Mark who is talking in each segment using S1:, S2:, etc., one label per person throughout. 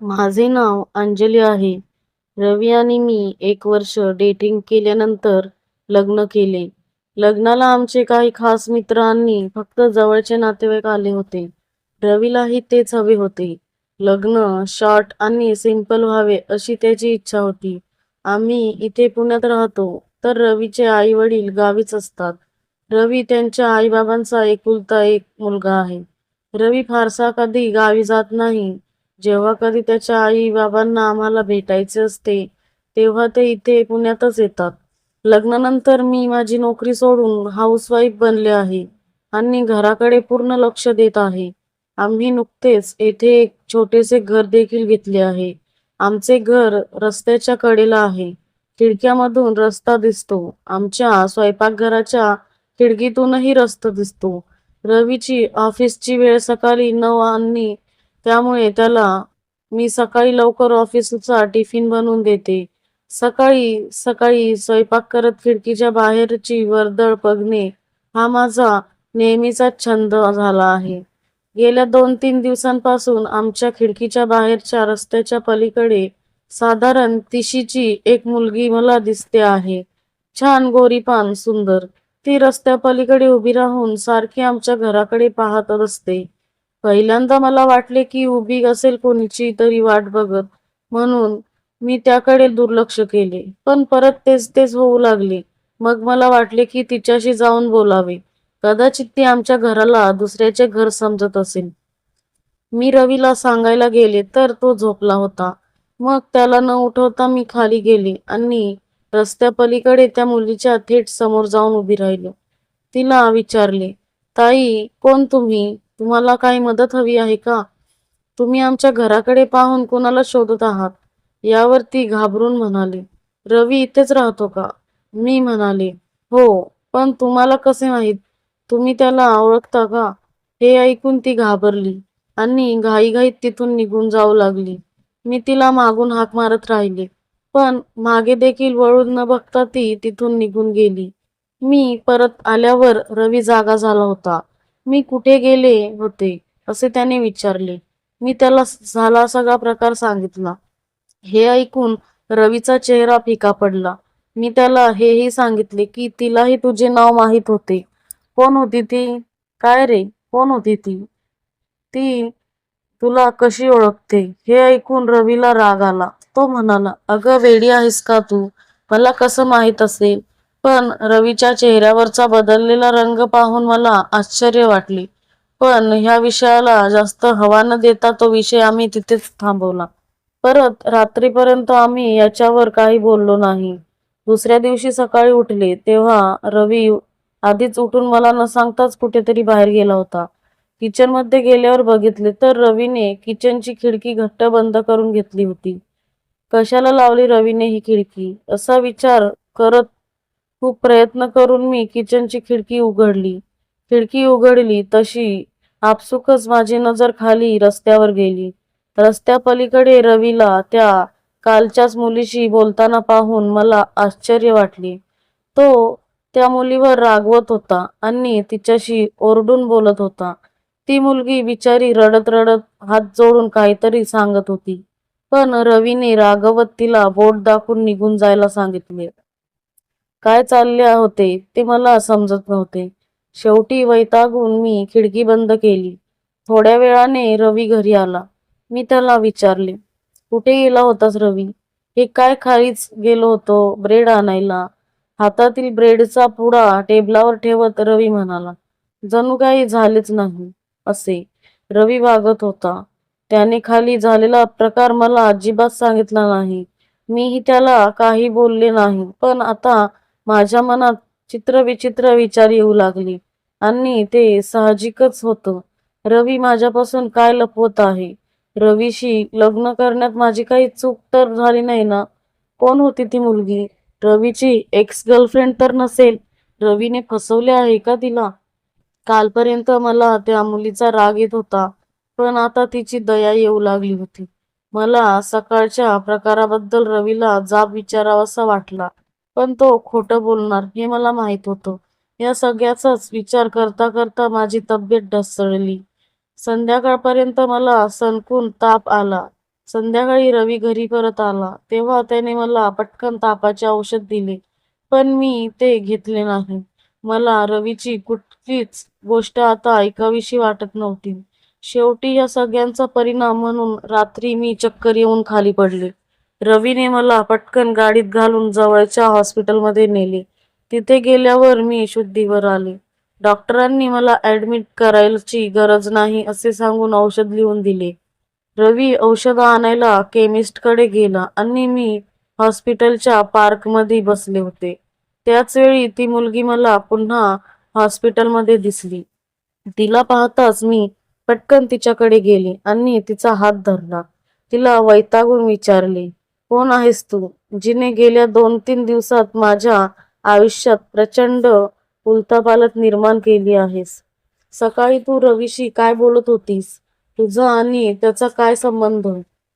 S1: माझे नाव अंजली आहे. रवी आणि मी एक वर्ष डेटिंग केल्यानंतर लग्न केले. लग्नाला आमचे काही खास मित्रांनी फक्त जवळचे नातेवाईक आले होते. रवीलाही तेच हवे होते. लग्न शॉर्ट आणि सिंपल व्हावे अशी त्याची इच्छा होती. आम्ही इथे पुण्यात राहतो तर रवीचे आई वडील गावीच असतात. रवी त्यांच्या आईबाबांचा एकुलता एक मुलगा आहे. रवी फारसा कधी गावी जात नाही. जेव्हा कधी त्याच्या आई बाबांना आम्हाला भेटायचे असते तेव्हा ते इथे पुण्यातच येतात. लग्नानंतर मी माझी नोकरी सोडून हाऊसवाईफ बनले आहे आणि घराकडे पूर्ण लक्ष देत आहे. आम्ही नुकतेच येथे एक छोटेसे घर देखील घेतले आहे. आमचे घर रस्त्याच्या कडेला आहे. खिडक्यामधून रस्ता दिसतो. आमच्या स्वयंपाकघराच्या खिडकीतूनही रस्ता दिसतो. रवीची ऑफिसची वेळ सकाळी नऊ आणि त्यामुळे त्याला मी सकाळी लवकर ऑफिसचा टिफिन बनवून देते. सकाळी सकाळी स्वयंपाक करत खिडकीच्या बाहेरची वर्दळ बघणे हा माझा नेहमीचा छंद झाला आहे. गेल्या दोन तीन दिवसांपासून आमच्या खिडकीच्या बाहेरच्या रस्त्याच्या पलीकडे साधारण तिशीची एक मुलगी मला दिसते आहे. छान गोरीपान सुंदर. ती रस्त्या पलीकडे उभी राहून सारखी आमच्या घराकडे पाहत असते. पहिल्यांदा मला वाटले की उभी असेल कोणीची तरी वाट बघत म्हणून मी त्याकडे दुर्लक्ष केले. पण परत तेच तेच होऊ लागले. मग मला वाटले की तिच्याशी जाऊन बोलावे. कदाचित ती आमच्या घराला दुसऱ्याचे घर समजत असेल. मी रवीला सांगायला गेले तर तो झोपला होता. मग त्याला न उठवता मी खाली गेले आणि रस्त्यापलीकडे त्या मुलीच्या थेट समोर जाऊन उभी राहिले. तिला विचारले, ताई कोण तुम्ही? तुम्हाला काही मदत हवी आहे का? तुम्ही आमच्या घराकडे पाहून कोणाला शोधत आहात? यावर ती घाबरून म्हणाली, रवी इथेच राहतो का? मी म्हणाले, हो. पण तुम्हाला कसे माहीत? तुम्ही त्याला ओळखता का? हे ऐकून ती घाबरली आणि घाईघाईत तिथून निघून जाऊ लागली. मी तिला मागून हाक मारत राहिले. पण मागे देखील वळून न बघता ती तिथून निघून गेली. मी परत आल्यावर रवी जागा झाला होता. मी कुठे गेले होते असे त्याने विचारले. मी त्याला झाला सगळा प्रकार सांगितला. हे ऐकून रवीचा चेहरा फिका पडला. मी त्याला हेही सांगितले की तिलाही तुझे नाव माहीत होते. कोण होती ती? काय रे, कोण होती ती? ती तुला कशी ओळखते? हे ऐकून रवीला राग आला. तो म्हणाला, अगं वेडी आहेस का तू? मला कसं माहीत असेल? पण रवीच्या चेहऱ्यावरचा बदललेला रंग पाहून मला आश्चर्य वाटले. पण ह्या विषयाला जास्त हवा न देता तो विषय आम्ही तिथेच थांबवला. परत रात्रीपर्यंत आम्ही याच्यावर काही बोललो नाही. दुसऱ्या दिवशी सकाळी उठले तेव्हा रवी आधीच उठून मला न सांगताच कुठेतरी बाहेर गेला होता. किचनमध्ये गेल्यावर बघितले तर रवीने किचनची खिडकी घट्ट बंद करून घेतली होती. कशाला लावली रवीने ही खिडकी असा विचार करत खूप प्रयत्न करून मी किचनची खिडकी उघडली. खिडकी उघडली तशी आपसुकच माझी नजर खाली रस्त्यावर गेली. रस्त्यापलीकडे रवीला त्या कालच्याच मुलीशी बोलताना पाहून मला आश्चर्य वाटले. तो त्या मुलीवर रागवत होता आणि तिच्याशी ओरडून बोलत होता. ती मुलगी बिचारी रडत रडत हात जोडून काहीतरी सांगत होती. पण रवीने रागवत तिला बोट दाखवून निघून जायला सांगितले. काय चालले होते ते मला समजत नव्हते. शेवटी वैतागून मी खिडकी बंद केली. थोड्या वेळाने रवी घरी आला. मी त्याला विचारले, कुठे गेला होतास रवी? हे काय खालीच गेलो होतो ब्रेड आणायला. हातातील ब्रेडचा पुडा टेबलावर ठेवत रवी म्हणाला, जणू काही झालेच नाही असे. रवी वागत होता. त्याने खाली झालेला प्रकार मला अजिबात सांगितला नाही. मीही त्याला काही बोलले नाही. पण आता माझ्या मनात चित्रविचित्र विचार येऊ लागले आणि ते साहजिकच होतं. रवी माझ्यापासून काय लपवत आहे? रवीशी लग्न करण्यात माझी काही चूक तर झाली नाही ना? कोण होती ती मुलगी? रवीची एक्स गर्लफ्रेंड तर नसेल? रवीने फसवले आहे का तिला? कालपर्यंत मला त्या मुलीचा राग येत होता पण आता तिची दया येऊ लागली होती. मला सकाळच्या प्रकाराबद्दल रवीला जाब विचारावासा वाटला. पण तो खोटं बोलणार हे मला माहीत होतं. या सगळ्याचाच विचार करता करता माझी तब्येत ढसळली. संध्याकाळपर्यंत मला सणकून ताप आला. संध्याकाळी रवी घरी परत आला. तेव्हा त्याने मला पटकन तापाचे औषध दिले पण मी ते घेतले नाही. मला रवीची कुठलीच गोष्ट आता ऐकावीशी वाटत नव्हती. शेवटी या सगळ्यांचा परिणाम म्हणून रात्री मी चक्कर येऊन खाली पडले. रवीने मला पटकन गाडीत घालून जवळच्या हॉस्पिटलमध्ये नेले. तिथे गेल्यावर मी शुद्धीवर आले. डॉक्टरांनी मला ऍडमिट करायची गरज नाही असे सांगून औषध लिहून दिले. रवी औषधं आणायला केमिस्टकडे गेला आणि मी हॉस्पिटलच्या पार्कमध्ये बसले होते. त्याच वेळी ती मुलगी मला पुन्हा हॉस्पिटलमध्ये दिसली. तिला पाहताच मी पटकन तिच्याकडे गेले आणि तिचा हात धरला. तिला वैतागून विचारले कोण आहेस तू? जिने गेल्या दोन तीन दिवसात माझ्या आयुष्यात प्रचंड उलतापालत निर्माण केली आहेस. सकाळी तू रवीशी काय बोलत होतीस? तुझा आणि त्याचा काय संबंध?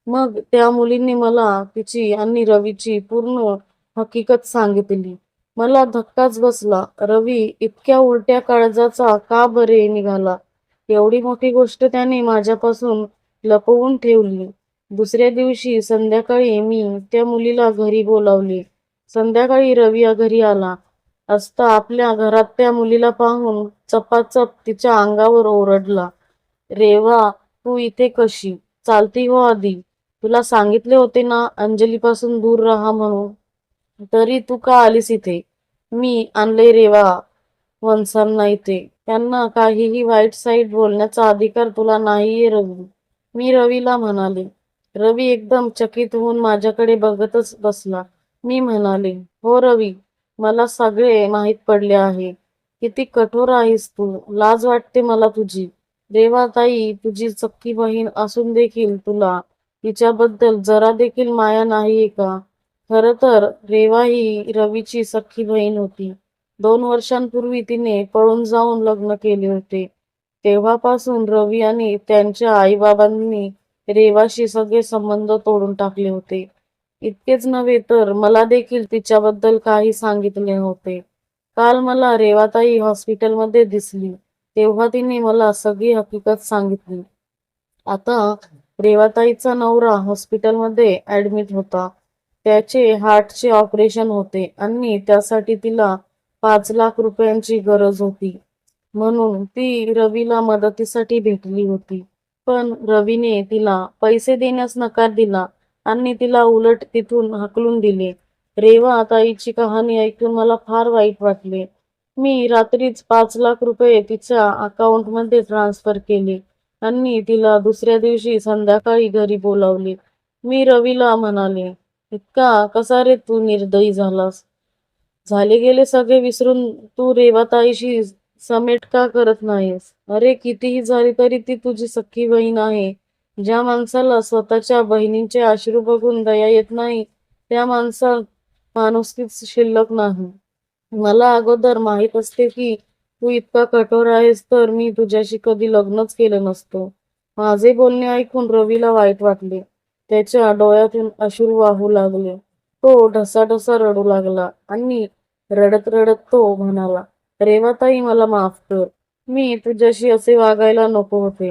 S1: मग त्या मुलींनी मला तिची आणि रवीची पूर्ण हकीकत सांगितली. मला धक्काच बसला. रवी इतक्या उलट्या काळजाचा का बरे निघाला? एवढी मोठी गोष्ट त्याने माझ्यापासून लपवून ठेवली. दुसऱ्या दिवशी संध्याकाळी मी त्या मुलीला घरी बोलावले. संध्याकाळी रवी घरी आला. असता आपल्या घरात त्या मुलीला पाहून चपाचप तिच्या अंगावर ओरडला. रेवा तू इथे कशी? चालती हो आधी. तुला सांगितले होते ना अंजलीपासून दूर राहा म्हणून. तरी तू का आलीस इथे? मी आणले रेवा वंसांना इथे. त्यांना काहीही वाईट साईट बोलण्याचा अधिकार तुला नाहीये रवी. मी रवीला म्हणाले. रवी एकदम चकित होऊन माझ्याकडे बघतच बसला. मी म्हणाले हो रवी मला सगळे माहीत पडले आहे. किती कठोर आहेस तू. लाज वाटते मला तुझी. देवाताई तुझी चक्की बहीण असून देखील तुला तिच्याबद्दल जरा देखील माया नाहीये का? खर तर रेवा ही रवीची सख्खी बहीण होती. दोन वर्षांपूर्वी तिने पळून जाऊन लग्न केले होते. तेव्हापासून रवी आणि त्यांच्या आईबाबांनी रेवाशी सगळे संबंध तोडून टाकले होते. इतकेच नव्हे तर मला देखील तिच्याबद्दल काही सांगितले नव्हते काल मला रेवाताई हॉस्पिटलमध्ये दिसली. तेव्हा तिने मला सगळी हकीकत सांगितली. आता रेवाताईचा नवरा हॉस्पिटलमध्ये ऍडमिट होता. त्याचे हार्टचे ऑपरेशन होते आणि त्यासाठी तिला पाच लाख रुपयांची गरज होती. म्हणून ती रवीला मदतीसाठी भेटली होती. पण रवीने तिला पैसे देण्यास नकार दिला आणि तिला उलट तिथून हाकलून दिले. रेवा ताईची कहाणी ऐकून मला फार वाईट वाटले. मी रात्रीच पाच लाख रुपये तिच्या अकाउंटमध्ये ट्रान्सफर केले आणि तिला दुसऱ्या दिवशी संध्याकाळी घरी बोलावले. मी रवीला म्हणाले इतका कसा रे तू निर्दयी झालास? झाले गेले सगळे विसरून तू रेवाताईशी समेट का करत नाहीस? अरे कितीही झाली तरी ती तुझी सख्खी बहीण आहे. ज्या माणसाला स्वतःच्या बहिणींचे अश्रू बघून दया येत नाही त्या माणसात माणुसकीच शिल्लक नाही. मला अगोदर माहीत असते की तू इतका कठोर आहेस तर मी तुझ्याशी कधी लग्नच केलं नसतो. माझे बोलणे ऐकून रवीला वाईट वाटले. त्याच्या डोळ्यातून अश्रू वाहू लागले. तो ढसाढसा रडू लागला आणि रडत रडत तो म्हणाला रेवाताई मला माफ कर. मी तुझ्याशी असे वागायला नको होते.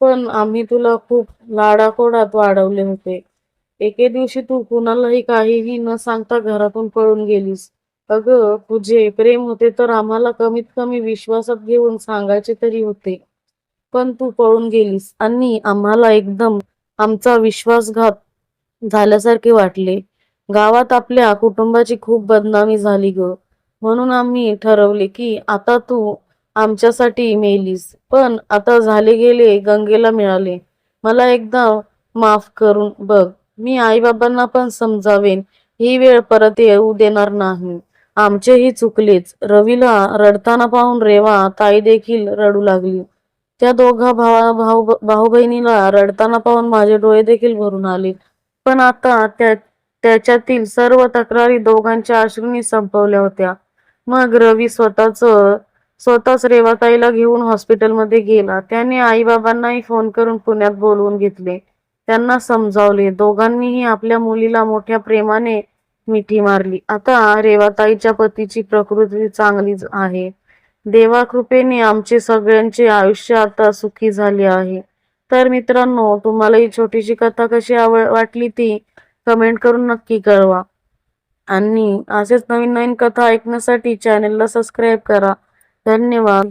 S1: पण आम्ही तुला खूप लाडाकोडात वाढवले होते. एके दिवशी तू कुणालाही काहीही न सांगता घरातून पळून गेलीस. अगं तुझे प्रेम होते तर आम्हाला कमीत कमी विश्वासात घेऊन सांगायचे तरी होते. पण तू पळून गेलीस आणि आम्हाला एकदम आमचा विश्वासघात झाल्यासारखे वाटले. गावात आपल्या कुटुंबाची खूप बदनामी झाली ग. म्हणून आम्ही ठरवले की आता तू आमच्यासाठी मेलीस. पण आता झाले गेले गंगेला मिळाले. मला एकदा माफ करून बघ. मी आईबाबांना पण समजावेन. ही वेळ परत येऊ देणार नाही. आमचेही चुकलेच. रवीला रडताना पाहून रेवा ताई देखील रडू लागली. त्या दोघा भावा भाऊ भाऊ बहिणीला रडताना पाहून माझे डोळे देखील भरून आले. पण आता त्या त्याच्यातील सर्व तक्रारी दोघांच्या अश्रूंनी संपवल्या होत्या. मग रवी स्वतःच स्वतःच रेवाताईला घेऊन हॉस्पिटलमध्ये गेला. त्याने आईबाबांनाही फोन करून पुण्यात बोलवून घेतले. त्यांना समजावले. दोघांनीही आपल्या मुलीला मोठ्या प्रेमाने मिठी मारली. आता रेवाताईच्या पतीची प्रकृती चांगलीच आहे. देवाकृपेने आमचे सगळ्यांचे आयुष्य आता सुखी झाले आहे. तर मित्रांनो तुम्हाला ही छोटीशी कथा कशी आवड वाटली ती कमेंट करून नक्की कळवा. आणि असेच नवीन नवीन कथा ऐकण्यासाठी चॅनेलला सबस्क्राईब करा. धन्यवाद.